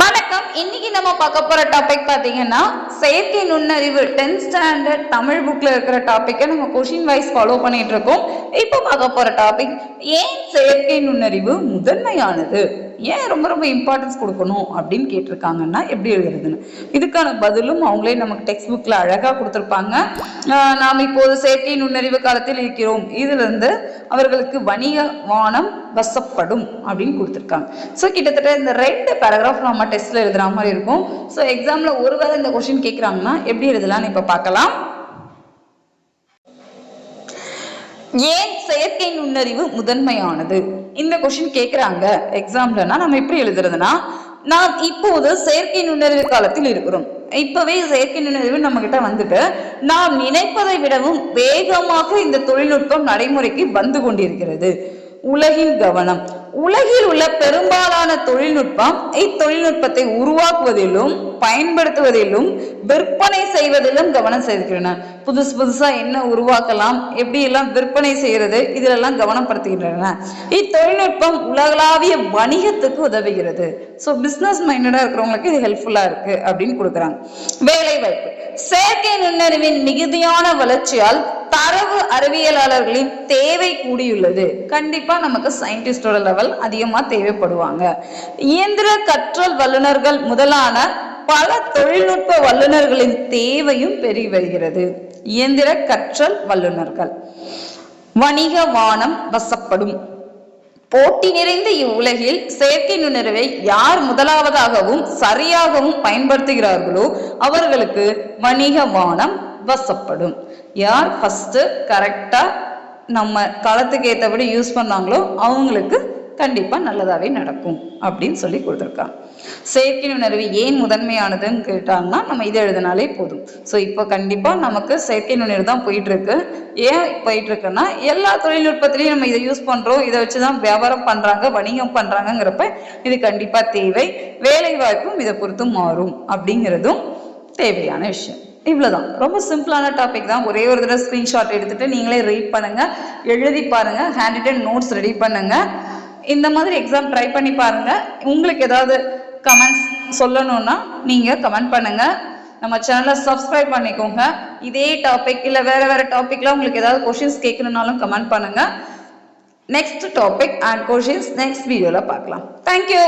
வணக்கம். இன்னைக்கு நம்ம பார்க்க போற டாபிக் பாத்தீங்கன்னா செயற்கை நுண்ணறிவு 10th ஸ்டாண்டர்ட் தமிழ் புக்ல இருக்கிற டாபிக்கை நம்ம கொஷின் வைஸ் ஃபாலோ பண்ணிட்டு இருக்கோம். இப்போ பார்க்க போற டாபிக் ஏன் செயற்கை நுண்ணறிவு முதன்மையானது? ஏன் ரொம்ப ரொம்ப இம்பார்ட்டன்ஸ் கொடுக்கணும் அப்படின்னு கேட்டிருக்காங்கன்னா எப்படி எழுதுறதுன்னு இதுக்கான பதிலும் அவங்களே நமக்கு டெக்ஸ்ட் புக்கில் அழகாக கொடுத்துருப்பாங்க நாம் இப்போது செயற்கை நுண்ணறிவு காலத்தில் இருக்கிறோம். இதுலேருந்து அவர்களுக்கு வணிக வானம் வசப்படும் அப்படின்னு கொடுத்துருக்காங்க. ஸோ கிட்டத்தட்ட இந்த ரெண்டு பேராகிராஃப் நம்ம டெஸ்ட்டில் எழுதுகிற மாதிரி இருக்கும். ஸோ எக்ஸாமில் ஒருவேளை இந்த கொஸ்டின் கேட்குறாங்கன்னா எப்படி எழுதலாம்னு இப்போ பார்க்கலாம். ஏன் செயற்கை நுண்ணறிவு முதன்மையானது? இந்த கொஸ்டின் கேட்குறாங்க எக்ஸாம்லனா நம்ம எப்படி எழுதுறதுன்னா நாம் இப்போது செயற்கை நுண்ணறிவு காலத்தில் இருக்கிறோம். இப்பவே செயற்கை நுண்ணறிவு நம்ம கிட்ட வந்துட்டு நாம் நினைப்பதை விடவும் வேகமாக இந்த தொழில்நுட்பம் நடைமுறைக்கு வந்து கொண்டிருக்கிறது. உலகின் கவனம். உலகில் உள்ள பெரும்பாலான தொழில்நுட்பம் இத்தொழில்நுட்பத்தை உருவாக்குவதிலும் பயன்படுத்துவதிலும் விற்பனை செய்வதிலும் கவனம் செலுத்துகின்றன. புதுசு புதுசா என்ன உருவாக்கலாம் எப்படி எல்லாம் விற்பனை செய்யறது இதிலெல்லாம் கவனப்படுத்துகின்றன. இத்தொழில்நுட்பம் உலகளாவிய வணிகத்துக்கு உதவுகிறது. ஸோ பிஸ்னஸ் மைண்டடா இருக்கிறவங்களுக்கு இது ஹெல்ப்ஃபுல்லா இருக்கு அப்படின்னு கொடுக்குறாங்க. வேலை வாய்ப்பு செயற்கை நுண்ணறிவின் மிகுதியான வளர்ச்சியால் தரவு அறிவியலாளர்களின் தேவை கூடியுள்ளது. கண்டிப்பா நமக்கு சயின்டிஸ்டோட லெவல் அதிகமா தேவைப்படுவாங்க. இயந்திர கற்றல் வல்லுநர்கள் முதலான பல தொழில்நுட்ப வல்லுநர்களின் தேவையும் பெருகி வருகிறது. இயந்திர கற்றல் வல்லுநர்கள். வணிக வானம் வசப்படும். போட்டி நிறைந்த இவ்வுலகில் செயற்கை நுண்ணறிவை யார் முதலாவதாகவும் சரியாகவும் பயன்படுத்துகிறார்களோ அவர்களுக்கு வணிக வானம் வசப்படும் யார் ஃபஸ்ட்டு கரெக்டாக நம்ம காலத்துக்கு ஏற்றபடி யூஸ் பண்ணாங்களோ அவங்களுக்கு கண்டிப்பாக நல்லதாகவே நடக்கும் அப்படின்னு சொல்லி கொடுத்துருக்காங்க. செயற்கை நுண்ணறிவு ஏன் முதன்மையானதுன்னு கேட்டாங்கன்னா நம்ம இதை எழுதினாலே போதும். ஸோ இப்போ கண்டிப்பாக நமக்கு செயற்கை நுண்ணறிவு தான் போயிட்டுருக்கு. ஏன் போயிட்டுருக்குன்னா எல்லா தொழில்நுட்பத்திலையும் நம்ம இதை யூஸ் பண்ணுறோம் இதை வச்சு தான் வியாபாரம் பண்ணுறாங்க வணிகம் பண்ணுறாங்கங்கிறப்ப இது கண்டிப்பாக தேவை. வேலைவாய்ப்பும் இதை பொறுத்து மாறும் அப்படிங்கிறதும் தேவையான விஷயம். இவ்வளோதான் ரொம்ப சிம்பிளான டாபிக் தான். ஒரே ஒரு தடவை ஸ்க்ரீன்ஷாட் எடுத்துட்டு நீங்களே ரீட் பண்ணுங்க. எழுதி பாருங்க. ஹேண்ட் ரிட்டன் நோட்ஸ் ரெடி பண்ணுங்க. இந்த மாதிரி எக்ஸாம் ட்ரை பண்ணி பாருங்க. உங்களுக்கு ஏதாவது கமெண்ட்ஸ் சொல்லணும்னா நீங்க கமெண்ட் பண்ணுங்க. நம்ம சேனலை சப்ஸ்கிரைப் பண்ணிக்கோங்க. இதே டாபிக் இல்லை வேற வேற டாபிக்ல உங்களுக்கு ஏதாவது கொஷின்ஸ் கேட்கணும்னாலும் கமெண்ட் பண்ணுங்க. Next topic and questions next வீடியோல பார்க்கலாம். Thank you